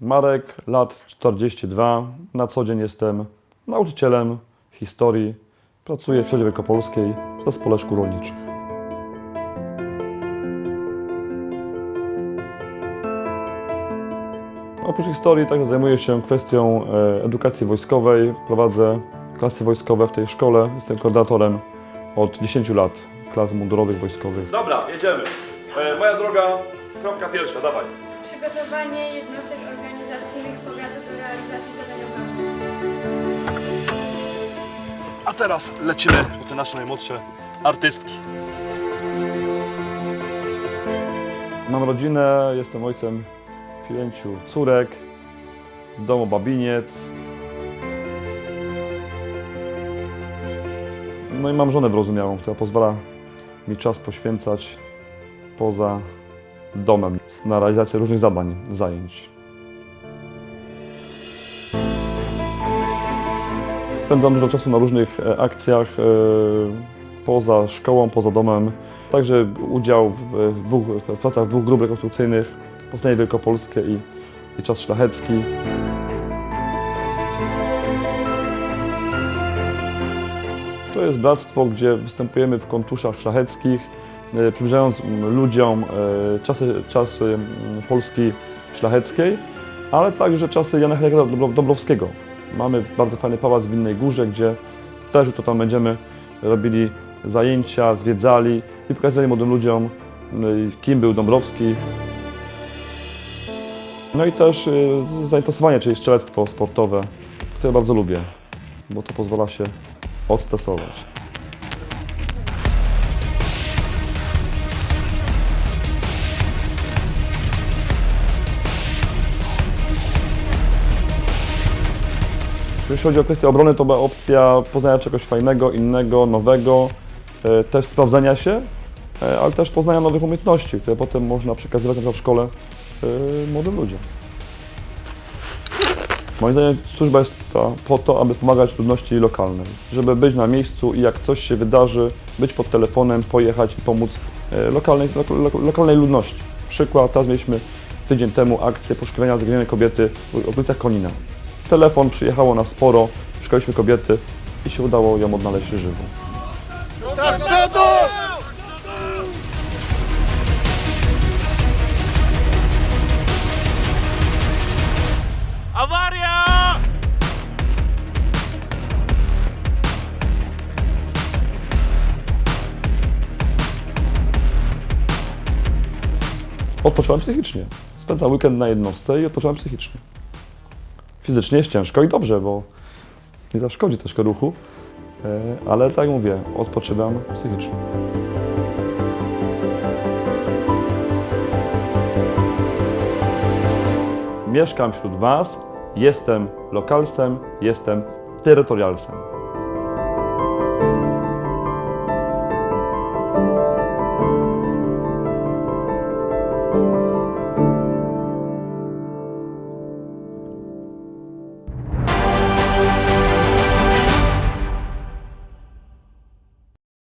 Marek, lat 42. Na co dzień jestem nauczycielem historii. Pracuję w Środzie Wielkopolskiej w Zespole Szkół Rolniczych. Oprócz historii także zajmuję się kwestią e, edukacji wojskowej. Prowadzę klasy wojskowe w tej szkole. Jestem koordynatorem od 10 lat klas mundurowych wojskowych. Dobra, jedziemy. E, moja droga, kropka pierwsza, dawaj. Przygotowanie jednostek organizacyjnych powiatu do realizacji zadania programu. A teraz lecimy po te nasze najmłodsze artystki. Mam rodzinę, jestem ojcem pięciu córek, w domu babiniec. No i mam żonę wyrozumiałą, która pozwala mi czas poświęcać poza domem na realizację różnych zadań, zajęć. Spędzam dużo czasu na różnych e, akcjach e, poza szkołą, poza domem. Także udział w, w, dwóch, w pracach dwóch grup rekonstrukcyjnych, Powstanie Wielkopolskie i, i Czas Szlachecki. To jest bractwo, gdzie występujemy w kontuszach szlacheckich, e, przybliżając ludziom e, czasy, czasy Polski szlacheckiej, ale także czasy Jana Henryka Dąbrowskiego. Mamy bardzo fajny pałac w Innej Górze, gdzie też to tam będziemy robili zajęcia, zwiedzali i pokazali młodym ludziom, y, kim był Dąbrowski. No i też y, zainteresowanie, czyli strzelectwo sportowe, które bardzo lubię, bo to pozwala się odstresować. Jeśli chodzi o kwestię obrony, to była opcja poznania czegoś fajnego, innego, nowego, e, też sprawdzenia się, e, ale też poznania nowych umiejętności, które potem można przekazywać na przykład w szkole e, młodym ludziom. Moim zdaniem służba jest ta, po to, aby pomagać ludności lokalnej, żeby być na miejscu i jak coś się wydarzy, być pod telefonem, pojechać i pomóc lokalnej, lo, lo, lokalnej ludności. Przykład, teraz mieliśmy tydzień temu akcję poszukiwania zaginionej kobiety w okolicach Konina. Telefon, przyjechało nas sporo, szukaliśmy kobiety i się udało ją odnaleźć żywą. Awaria! Odpocząłem psychicznie. Spędzam weekend na jednostce i odpocząłem psychicznie. Fizycznie jest ciężko i dobrze, bo nie zaszkodzi troszkę ruchu, e, ale tak jak mówię, odpoczywam psychicznie. Mieszkam wśród Was, jestem lokalsem, jestem terytorialsem.